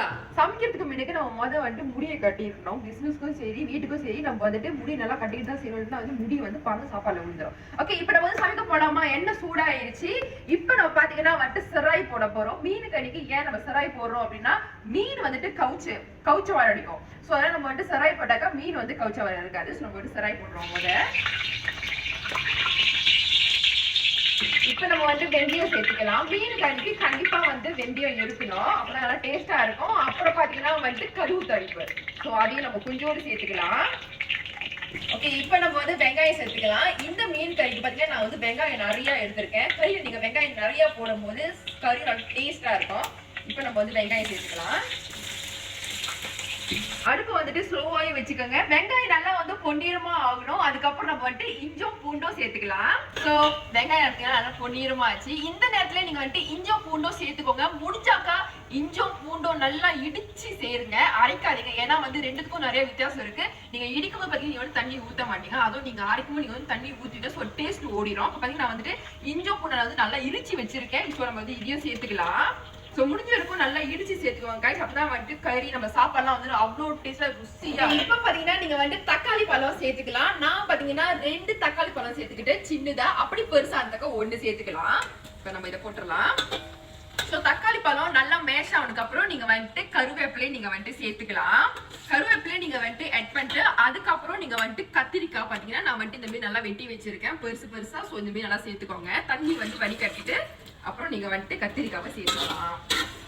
பார்க்கலாம் சமைக்கிறதுக்கு முன்னாடி நம்ம முத வந்துட்டு முடியை கட்டிடணும். பிசினஸ்க்கும் சரி வீட்டுக்கும் சரி நம்ம வந்துட்டு முடி நல்லா கட்டிட்டு தான் செய்யணும்னா வந்து முடி வந்து பறந்து சாப்பாடுல விழுந்துரும். ஓகே இப்போ நம்ம வந்து சமைக்க போலாமா? என்ன சூடாயிருச்சு. இப்போ நம்ம பாத்தீங்கன்னா வந்துட்டு சிராய் போட போறோம். மீன் கறிக்கு ஏன் நம்ம சிராய் போடுறோம் அப்படின்னா மீன் வந்துட்டு கவுச்சு கவுச்ச வாழ அடிக்கும். ஸோ அதனால நம்ம வந்துட்டு சிராய் போட்டாக்கா மீன் வந்து கவுச்ச வாழ இருக்காது. ஸோ நம்ம வந்துட்டு சிராய் போடுறோம் முதல்ல இப்போ நம்ம வந்து வெந்தயம் சேர்த்துக்கலாம். மீன் கறிக்கு கண்டிப்பா வந்து வெந்தயம் இருக்கணும் அப்புறம் நல்லா டேஸ்டா இருக்கும். அப்புறம் பாத்தீங்கன்னா வந்துட்டு கருவு தடிப்பு ஸோ அதையும் நம்ம கொஞ்சோடு சேர்த்துக்கலாம். ஓகே இப்போ நம்ம வந்து வெங்காயம் சேர்த்துக்கலாம். இந்த மீன் கறிக்கு பார்த்தீங்கன்னா நான் வந்து வெங்காயம் நிறைய எடுத்திருக்கேன். கறியில் நீங்கள் வெங்காயம் நிறைய போடும்போது கறி நல்லா டேஸ்ட்டாக இருக்கும். இப்போ நம்ம வந்து வெங்காயம் சேர்த்துக்கலாம். அடுப்பு வந்துட்டு ஸ்லோவாகவே வச்சுக்கோங்க. வெங்காயம் நல்லா வந்து பொன்னீரமா ஆகணும். அதுக்கப்புறம் நம்ம வந்துட்டு இஞ்சும் பூண்டும் சேர்த்துக்கலாம். ஸோ வெங்காயம் எடுத்தீங்கன்னா நல்லா பொன்னீரமா ஆச்சு. இந்த நேரத்துல நீங்க வந்துட்டு இஞ்சும் பூண்டும் சேர்த்துக்கோங்க. முடிஞ்சாக்கா இஞ்சும் பூண்டும் நல்லா இடிச்சு சேருங்க. அரைக்காதீங்க. ஏன்னா வந்து ரெண்டுத்துக்கும் நிறைய வித்தியாசம் இருக்கு. நீங்க இடிக்கும் போது பார்த்தீங்கன்னா நீங்க வந்து தண்ணி ஊத்த மாட்டீங்க. அதுவும் நீங்க அரைக்கும் போது நீங்க வந்து தண்ணி ஊத்திட்டு ஸோ டேஸ்ட் ஓடிடும் அப்போ பார்த்தீங்கன்னா நான் வந்துட்டு இஞ்சும் பூண்டை வந்து நல்லா இடிச்சு வச்சிருக்கேன். இப்போ நம்ம வந்து இதையும் சேர்த்துக்கலாம். ஸோ முடிஞ்ச வரைக்கும் நல்லா இடிச்சு சேர்த்துக்கோங்க guys அப்பதான் வந்துட்டு கறி நம்ம சாப்பாடுலாம் வந்து அவ்வளோ டேஸ்டா ருசியா இப்போ பாத்தீங்கன்னா நீங்க வந்துட்டு தக்காளி பழம் சேர்த்துக்கலாம். நான் பாத்தீங்கன்னா ரெண்டு தக்காளி பழம் சேர்த்துக்கிட்டு சின்னதா அப்படி பெருசா இருந்தாக்க ஒண்ணு சேர்த்துக்கலாம். இப்போ நம்ம இதை போட்டுடலாம். ஸோ தக்காளி பழம் நல்லா மேஷ் ஆனதுக்கு அப்புறம் நீங்க வந்துட்டு கருவேப்பிலையும் நீங்க வந்துட்டு சேர்த்துக்கலாம். கருவேப்பிலையும் நீங்க வந்துட்டு ஆட் பண்ணிட்டு அதுக்கப்புறம் நீங்க வந்துட்டு கத்திரிக்காய் பாத்தீங்கன்னா நான் வந்துட்டு இந்த மாதிரி நல்லா வெட்டி வச்சிருக்கேன். பெருசு பெருசா ஸோ இந்த மாதிரி நல்லா சேர்த்துக்கோங்க. தண்ணி வந்து வடிகட்டிட்டு அப்புறம் நீங்க வந்துட்டு கத்திரிக்காவை சேர்த்துக்கலாம்.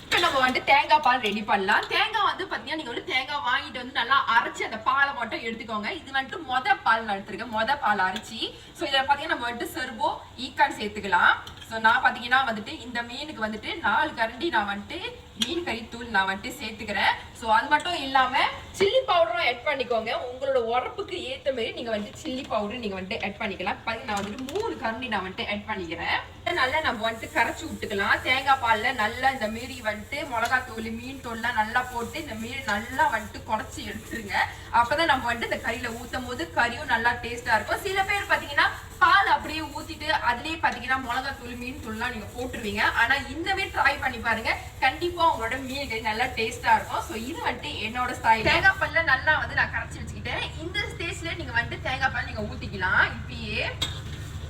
இப்போ நம்ம வந்துட்டு தேங்காய் பால் ரெடி பண்ணலாம். தேங்காய் வந்து பார்த்தீங்கன்னா நீங்கள் வந்து தேங்காய் வாங்கிட்டு வந்து நல்லா அரைச்சி அந்த பாலை மட்டும் எடுத்துக்கோங்க. இது வந்துட்டு மொத பால் நான் எடுத்துருக்கேன். மொத பால் அரைச்சி. ஸோ இதில் பார்த்தீங்கன்னா நம்ம வந்துட்டு செர்வோ ஈக்கான் சேர்த்துக்கலாம். ஸோ நான் பார்த்தீங்கன்னா வந்துட்டு இந்த மீனுக்கு வந்துட்டு நாலு கரண்டி நான் வந்துட்டு மீன் கறி தூள் நான் வந்துட்டு சேர்த்துக்கிறேன். ஸோ அது மட்டும் இல்லாமல் சில்லி பவுடரும் ஆட் பண்ணிக்கோங்க. உங்களோட உரப்புக்கு ஏற்ற மாதிரி நீங்கள் வந்துட்டு சில்லி பவுடர் நீங்கள் வந்துட்டு ஆட் பண்ணிக்கலாம். பாருங்க நான் வந்துட்டு மூணு கரண்டி நான் வந்துட்டு ஆட் பண்ணிக்கிறேன். நல்லா நம்ம வந்துட்டு கரைச்சி விட்டுக்கலாம். தேங்காய் பாலில் நல்லா இந்த மாரி வந்துட்டு மிளகாத்தூள் மீன் தூள்லாம் நல்லா போட்டு இந்த மாரி நல்லா வந்துட்டு குறைச்சி எடுத்துருங்க. அப்போதான் நம்ம வந்துட்டு இந்த கறியில் ஊற்றும் போது கறியும் நல்லா டேஸ்ட்டாக இருக்கும். சில பேர் பார்த்தீங்கன்னா பால் அப்படியே ஊத்திட்டு அதுலயே பாத்தீங்கன்னா மிளகாத்தூள் மீன் தூள்லாம் நீங்க போட்டுருவீங்க. ஆனா இந்த ட்ரை பண்ணி பாருங்க. கண்டிப்பா உங்களோட மீன் கறி நல்லா டேஸ்டா இருக்கும். ஸோ இது வந்துட்டு என்னோட ஸ்டைல் தேங்காய் பால்ல நல்லா வந்து நான் கரைச்சி வச்சுக்கிட்டேன். இந்த ஸ்டேஜ்ல நீங்க வந்துட்டு தேங்காய் பால் நீங்க ஊத்திக்கலாம். இப்பயே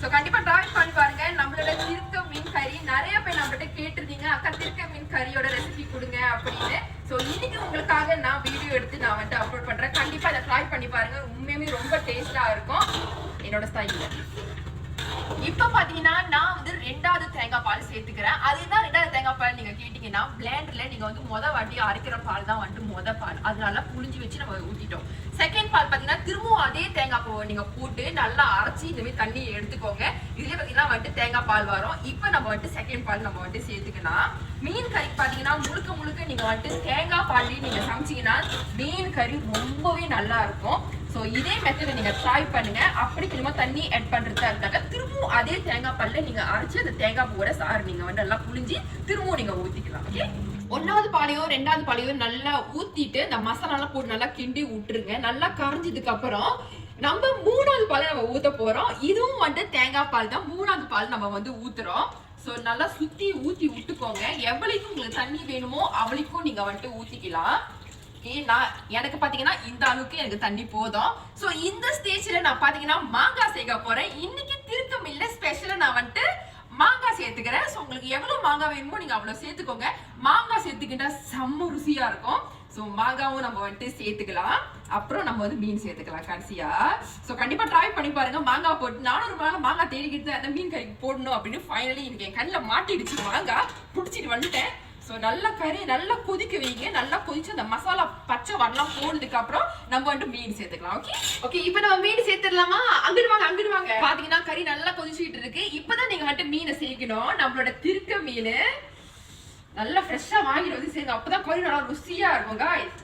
ஸோ கண்டிப்பாக ட்ரை பண்ணி பாருங்க. நம்மளோட திருக்க மீன் கறி. நிறைய பேர் நம்மகிட்ட கேட்டிருந்தீங்க அக்கா திருக்க மீன் கறியோட ரெசிபி கொடுங்க அப்படின்னு. ஸோ இன்னைக்கு உங்களுக்காக நான் வீடியோ எடுத்து நான் வந்துட்டு அப்லோட் பண்ணுறேன் கண்டிப்பாக அதை ட்ரை பண்ணி பாருங்க. உண்மையுமே ரொம்ப டேஸ்டாக இருக்கும். என்னோட ஸ்டைலில் இப்போ பார்த்தீங்கன்னா நான் வந்து ரெண்டாவது தேங்காய் பால் சேர்த்துக்கிறேன். அதுதான் ரெண்டாவது தேங்காய் பால் நீங்கள் கேட்டிங்கன்னா பிளேண்டர்ல நீங்கள் வந்து முத வாட்டி அரைக்கிற பால் தான் வந்துட்டு முத பால். அதனால புழிஞ்சு வச்சு நம்ம ஊற்றிட்டோம் செகண்ட் பால் பார்த்தீங்கன்னா திரும்பவும் அதே தேங்காய் பால் நீங்கள் போட்டு நல்லா அரைச்சி இந்தமாதிரி தண்ணி எடுத்துக்கோங்க. இதுலேயே பார்த்தீங்கன்னா வந்துட்டு தேங்காய் பால் வரும். இப்போ நம்ம வந்துட்டு செகண்ட் பால் நம்ம வந்துட்டு சேர்த்துக்கலாம். மீன் கறி பார்த்தீங்கன்னா முழுக்க முழுக்க நீங்கள் வந்துட்டு தேங்காய் பால்லேயே நீங்கள் சமைச்சீங்கன்னா மீன் கறி ரொம்பவே நல்லா இருக்கும். ஸோ இதே மெத்தடை நீங்கள் ட்ரை பண்ணுங்கள் அப்படி திரும்ப தண்ணி ஆட் பண்ணுறதா இருந்தாக்க திரும்பவும் அதே தேங்காய் பால்ல நீங்கள் அரைச்சு அந்த தேங்காய் பூவோட சாறு நீங்கள் வந்து நல்லா புளிஞ்சு திரும்பவும் நீங்கள் ஊற்றிக்கலாம் ஓகே ஒன்றாவது பாலையோ ரெண்டாவது பாலையோ நல்லா ஊற்றிட்டு இந்த மசாலாலாம் போட்டு நல்லா கிண்டி விட்டுருங்க. நல்லா கரைஞ்சதுக்கு அப்புறம் நம்ம மூணாவது பால் நம்ம ஊத்த போறோம். இதுவும் வந்து தேங்காய் பால் தான். மூணாவது பால் நம்ம வந்து ஊத்துறோம். ஸோ நல்லா சுத்தி ஊத்தி விட்டுக்கோங்க. எவ்வளவுக்கு உங்களுக்கு தண்ணி வேணுமோ அவளுக்கும் நீங்க வந்துட்டு ஊத்திக்கலாம். ஏன்னா நான் எனக்கு பாத்தீங்கன்னா இந்த அளவுக்கு எனக்கு தண்ணி போதும். சோ இந்த ஸ்டேஜ்ல நான் பாத்தீங்கன்னா மாங்காய் சேர்க்க போறேன். இன்னைக்கு திருத்தம் இல்ல ஸ்பெஷலா நான் வந்துட்டு மாங்காய் சேர்த்துக்கிறேன். ஸோ உங்களுக்கு எவ்வளவு மாங்காய் வேணுமோ நீங்க அவ்வளவு சேர்த்துக்கோங்க. மாங்காய் சேர்த்துக்கிட்டா செம்ம ருசியா இருக்கும். ஸோ மாங்காவும் நம்ம வந்துட்டு சேர்த்துக்கலாம். அப்புறம் நம்ம வந்து மீன் சேர்த்துக்கலாம் கடைசியா. ஸோ கண்டிப்பா ட்ரை பண்ணி பாருங்க. மாங்காய் போட்டு நானும் ஒரு நாள் மாங்காய் தேடிக்கிட்டு அந்த மீன் கறிக்கு போடணும் அப்படின்னு ஃபைனலி எனக்கு என் கண்ணில் மாட்டிடுச்சு மாங்காய். பிடிச்சிட்டு வந்துட்டேன். ஸோ நல்லா கறி நல்லா கொதிக்க வைங்க. நல்லா கொதிச்சு அந்த மசாலா பச்சை வரலாம் போனதுக்கு அப்புறம் நம்ம வந்துட்டு மீன் சேர்த்துக்கலாம். ஓகே ஓகே இப்போ நம்ம மீன் சேர்த்துடலாமா? அங்கிட்டு வாங்க அங்கிட்டு வாங்க. பாத்தீங்கன்னா கறி நல்லா கொதிச்சுட்டு இருக்கு. இப்பதான் நீங்க வந்துட்டு மீனை சேர்க்கணும். நம்மளோட திருக்க மீன் நல்லா ஃப்ரெஷ்ஷா வாங்கிட்டு வந்து சேர்ங்க. அப்பதான் கறி நல்லா ருசியா இருக்கும் guys.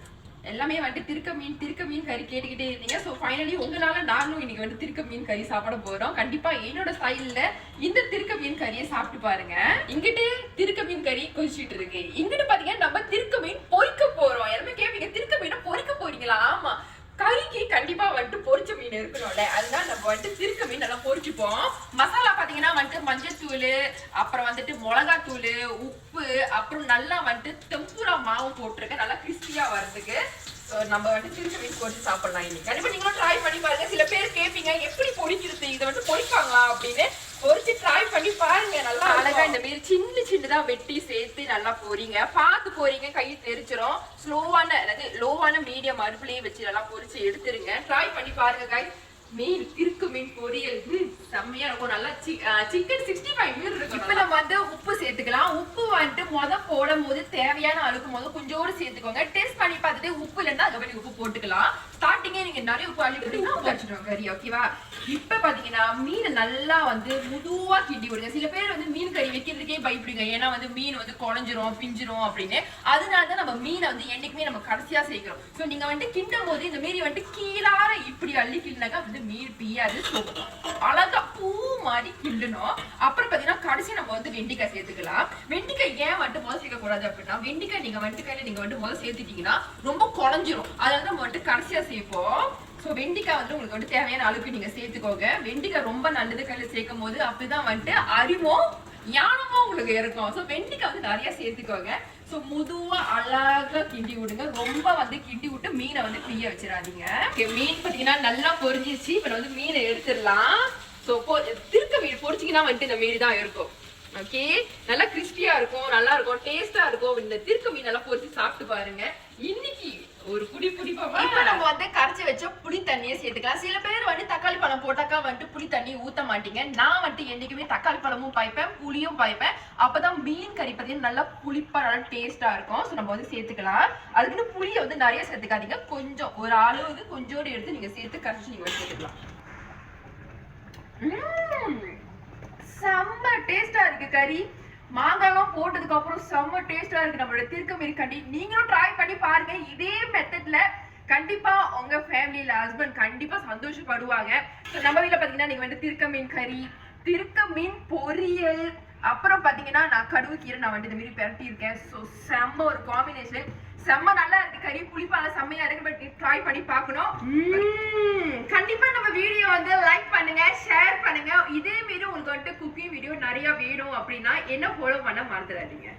எல்லாமே வந்துட்டு திருக்க மீன் திருக்க மீன் கறி கேட்டுக்கிட்டே இருந்தீங்க. ஸோ ஃபைனலி உங்களால நாங்களும் இன்னைக்கு வந்து திருக்க மீன் கறி சாப்பிட போறோம். கண்டிப்பா என்னோட ஸ்டைல்ல இந்த திருக்க மீன் கறியை சாப்பிட்டு பாருங்க. இங்கிட்டு திருக்க மீன் கறி கொதிச்சுட்டு இருக்கு. இங்கிட்டு பாத்தீங்கன்னா நம்ம திருக்க மீன் பொறிக்க போறோம். எல்லாமே கேட்பீங்க திருக்க மீனை பொறிக்க போறீங்களா? ஆமா. கறிக்கு கண்டிப்பா வந்துட்டு பொறிச்ச மீன் இருக்கணும்ல. அதுதான் நம்ம வந்துட்டு திருக்க மீன் நல்லா பொறிச்சுப்போம். மசாலா வந்துட்டு மஞ்சத்தூள் அப்புறம் வந்துட்டு மிளகாத்தூள் உப்பு அப்புறம் நல்லா வந்துட்டு தெம்புரா மாவு போட்டிருக்கேன். நல்லா கிறிஸ்பியா வர்றதுக்கு. நம்ம வந்து திருச்சி மீன் பொறிச்சு சாப்பிடலாம் இன்னைக்கு. கண்டிப்பா நீங்களும் ட்ரை பண்ணி பாருங்க. சில பேர் கேட்பீங்க எப்படி பொரிக்கிறது இதை வந்து பொரிப்பாங்களா அப்படின்னு பொரிச்சு ட்ரை பண்ணி பாருங்க. நல்லா அழகா இந்த மாதிரி சின்ன சின்னதா வெட்டி சேர்த்து நல்லா போறீங்க. பார்த்து போறீங்க கை தெரிச்சிரும் ஸ்லோவான அதாவது லோவான மீடியம் அடுப்புலயே வச்சு நல்லா பொரிச்சு எடுத்துருங்க. ட்ரை பண்ணி பாருங்க கை மீன் திருக்கு மீன் பொரியல். செம்மையா இருக்கும். நல்லா சிக்கன் சிக்ஸ்டி ஃபைவ் மீன் இருக்கு. இப்ப நம்ம வந்து உப்பு சேர்த்துக்கலாம். உப்பு வந்துட்டு முத போடும் போது தேவையான அளவுக்கு முத கொஞ்சோடு சேர்த்துக்கோங்க. டேஸ்ட் பண்ணி பார்த்துட்டு உப்பு இல்லைன்னா அதுக்கப்புறம் உப்பு போட்டுக்கலாம். ஸ்டார்டிங்கே நீங்க நிறைய உப்பு அள்ளி போட்டீங்கன்னா உப்பு வச்சுருவோம் கறி ஓகேவா இப்ப பாத்தீங்கன்னா மீன் நல்லா வந்து முதுவா கிண்டி விடுங்க சில பேர் வந்து மீன் கறி வைக்கிறதுக்கே பயப்படுங்க. ஏன்னா வந்து மீன் வந்து குழஞ்சிரும் பிஞ்சிரும் அப்படின்னு. அதனால தான் நம்ம மீனை வந்து என்னைக்குமே நம்ம கடைசியா சேர்க்கிறோம். சோ நீங்க வந்துட்டு கிண்டும் போது இந்த மீறி வந்துட்டு கீழார இப்படி அள்ளி கிண்டினாக்கா வந்து மீன் பியாது அழகா பூ மாதிரி கிள்ளணும். அப்புறம் பாத்தீங்கன்னா கடைசி நம்ம வந்து வெண்டிக்காய் சேர்த்துக்கலாம். வெண்டிக்காய் ஏன் வந்துட்டு முதல் சேர்க்க கூடாது அப்படின்னா வெண்டிக்காய் நீங்க வெண்டிக்காயில நீங்க வந்துட்டு முதல் சேர்த்துட்டீங்கன்னா ரொம்ப குழஞ்சிரும். அதனால நம்ம வந்துட்டு கடைசியா சேர்ப்போம். ஸோ வெண்டிக்காய் வந்து உங்களுக்கு வந்து தேவையான அளவுக்கு நீங்க சேர்த்துக்கோங்க. வெண்டிக்காய் ரொம்ப நல்லது கையில சேர்க்கும் போது அப்படிதான் வந்துட்டு அறிவும் ஞானமும் உங்களுக்கு இருக்கும் ஸோ வெண்டிக்காய் வந்து நிறைய சேர்த்துக்கோங்க. ஸோ முதுவா அழகா கிண்டி விடுங்க. ரொம்ப வந்து கிண்டி விட்டு மீனை வந்து பிய வச்சிடாதீங்க. மீன் பார்த்தீங்கன்னா நல்லா பொரிஞ்சிச்சு இப்போ வந்து மீனை எடுத்துடலாம். ஸோ திருக்க மீன் பொரிச்சிங்கன்னா வந்துட்டு இந்த மீன் தான் இருக்கும். ஓகே நல்லா கிறிஸ்பியா இருக்கும் நல்லா இருக்கும் டேஸ்டா இருக்கும். இந்த திருக்க மீன் நல்லா பொரிச்சு சாப்பிட்டு பாருங்க. இன்னைக்கு ஒரு புடி புடிப்பாமா இப்போ நம்ம வந்து கரைச்சி வச்ச புளி தண்ணியை சேர்த்துக்கலாம். சில பேர் வந்து தக்காளி பழம் போட்டாக்கா வந்துட்டு புளி தண்ணி ஊத்த மாட்டீங்க. நான் வந்துட்டு என்னைக்குமே தக்காளி பழமும் பாய்ப்பேன் புளியும் பாய்ப்பேன். அப்பதான் மீன் கறி பார்த்தீங்கன்னா நல்லா புளிப்பா நல்லா டேஸ்டா இருக்கும். ஸோ நம்ம வந்து சேர்த்துக்கலாம். அதுக்குன்னு புளியை வந்து நிறைய சேர்த்துக்காதீங்க. கொஞ்சம் ஒரு அளவுக்கு கொஞ்சோடு எடுத்து நீங்க சேர்த்து கரைச்சி நீங்க வந்து சேர்த்துக்கலாம். உம். செம்ம டேஸ்டா இருக்கு கறி. மாங்காய்லாம் போட்டதுக்கு அப்புறம் செம்ம டேஸ்டா இருக்கு நம்மளோட திருக்கமீறி கண்டி நீங்களும் ட்ரை பண்ணி பாருங்க. இதே மெத்தட்ல கண்டிப்பா உங்க ஃபேமிலியில ஹஸ்பண்ட் கண்டிப்பா சந்தோஷப்படுவாங்க. நம்ம வீட்ல பாத்தீங்கன்னா நீங்க வந்து திருக்க மீன் கறி திருக்க மீன் பொரியல் அப்புறம் பாத்தீங்கன்னா நான் கடுவு கீரை நான் வந்து இந்த மாதிரி பெரட்டி இருக்கேன் ஸோ செம்ம ஒரு காம்பினேஷன் செம்ம நல்லா இருக்கு. கறி புளிப்பால செம்மையா இருக்கு. பட் ட்ரை பண்ணி பார்க்கணும். கண்டிப்பா நம்ம வீடியோ வந்து லைக் பண்ணுங்க ஷேர் பண்ணுங்க. இதே மாரி உங்களுக்கு வந்துட்டு குக்கிங் வீடியோ நிறைய வேணும் அப்படின்னா என்ன ஃபாலோ பண்ண மறந்துடாதீங்க.